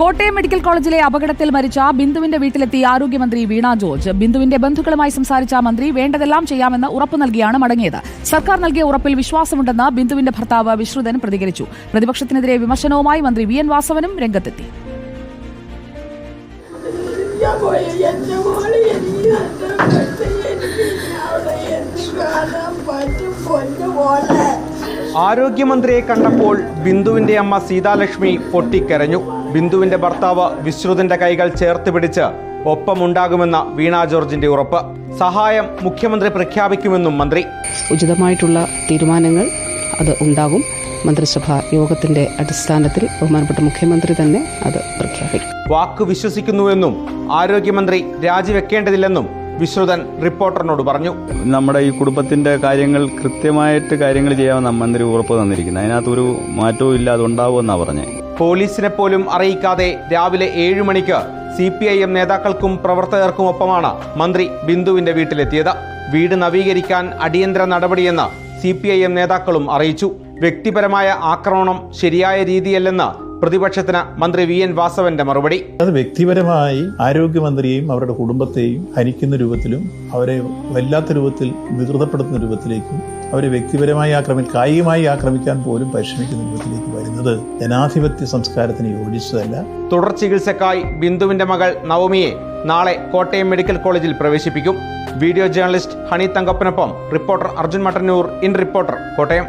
Kottayam medical കോളേജിലെ അപകടത്തിൽ മരിച്ച ബിന്ദുവിന്റെ വീട്ടിലെത്തി ആരോഗ്യമന്ത്രി വീണ ജോർജ്. ബിന്ദുവിന്റെ ബന്ധുക്കളുമായി സംസാരിച്ച മന്ത്രി വേണ്ടതെല്ലാം ചെയ്യാമെന്ന് ഉറപ്പു നൽകിയാണ് മടങ്ങിയത്. സർക്കാർ നൽകിയ ഉറപ്പിൽ വിശ്വാസമുണ്ടെന്ന് ബിന്ദുവിന്റെ ഭർത്താവ് വിശ്രുതൻ പ്രതികരിച്ചു. പ്രതിപക്ഷത്തിനെതിരെ വിമർശനവുമായി മന്ത്രി വി. എൻ. വാസവനും രംഗത്തെത്തി. ആരോഗ്യമന്ത്രിയെ കണ്ടപ്പോൾ ബിന്ദുവിന്റെ അമ്മ സീതാലക്ഷ്മി പൊട്ടിക്കരഞ്ഞു. ബിന്ദുവിന്റെ ഭർത്താവ് വിശ്രുതിന്റെ കൈകൾ ചേർത്ത് പിടിച്ച് ഒപ്പമുണ്ടാകുമെന്ന വീണ ജോർജിന്റെ ഉറപ്പ്. സഹായം മുഖ്യമന്ത്രി പ്രഖ്യാപിക്കുമെന്നും മന്ത്രി. ഉചിതമായിട്ടുള്ള തീരുമാനങ്ങൾ അത് ഉണ്ടാകും. മന്ത്രിസഭാ യോഗത്തിന്റെ അടിസ്ഥാനത്തിൽ ബഹുമാനപ്പെട്ട മുഖ്യമന്ത്രി തന്നെ അത് പ്രഖ്യാപിക്കും. വാക്ക് വിശ്വസിക്കുന്നുവെന്നും ആരോഗ്യമന്ത്രി രാജിവെക്കേണ്ടതില്ലെന്നും വിശ്രുതൻ റിപ്പോർട്ടറിനോട് പറഞ്ഞു. നമ്മുടെ ഈ കുടുംബത്തിന്റെ കാര്യങ്ങൾ കൃത്യമായിട്ട് കാര്യങ്ങൾ ചെയ്യാമെന്ന മന്ത്രി ഉറപ്പ് തന്നിരിക്കുന്നത് അതിനകത്തൊരു മാറ്റവും ഇല്ല അതുണ്ടാവുമെന്നാണ് പറഞ്ഞത് പോലീസിനെ പോലും അറിയിക്കാതെ രാവിലെ ഏഴു മണിക്ക് സി പി ഐ എം നേതാക്കൾക്കും പ്രവർത്തകർക്കും ഒപ്പമാണ് മന്ത്രി ബിന്ദുവിന്റെ വീട്ടിലെത്തിയത്. വീട് നവീകരിക്കാൻ അടിയന്തര നടപടിയെന്ന് സി പി ഐ എം നേതാക്കളും അറിയിച്ചു. വ്യക്തിപരമായ ആക്രമണം ശരിയായ രീതിയല്ലെന്ന് പ്രതിപക്ഷത്തിന് മന്ത്രി വി എൻ വാസവന്റെ മറുപടി. അത് വ്യക്തിപരമായി ആരോഗ്യമന്ത്രിയെയും അവരുടെ കുടുംബത്തെയും ഹനിക്കുന്ന രൂപത്തിലും അവരെ വല്ലാത്ത രൂപത്തിൽ വികൃതപ്പെടുത്തുന്ന രൂപത്തിലേക്കും അവരെ വ്യക്തിപരമായി ആക്രമി കായികമായി ആക്രമിക്കാൻ പോലും പരിശ്രമിക്കുന്ന രൂപത്തിലേക്ക് വരുന്നത് ജനാധിപത്യ സംസ്കാരത്തിന് യോജിച്ചതല്ല. തുടർ ചികിത്സക്കായി ബിന്ദുവിന്റെ മകൾ നവമിയെ നാളെ കോട്ടയം മെഡിക്കൽ കോളേജിൽ പ്രവേശിപ്പിക്കും. Video journalist Honey തങ്കപ്പനൊപ്പം reporter Arjun Mattannur in reporter Kottayam.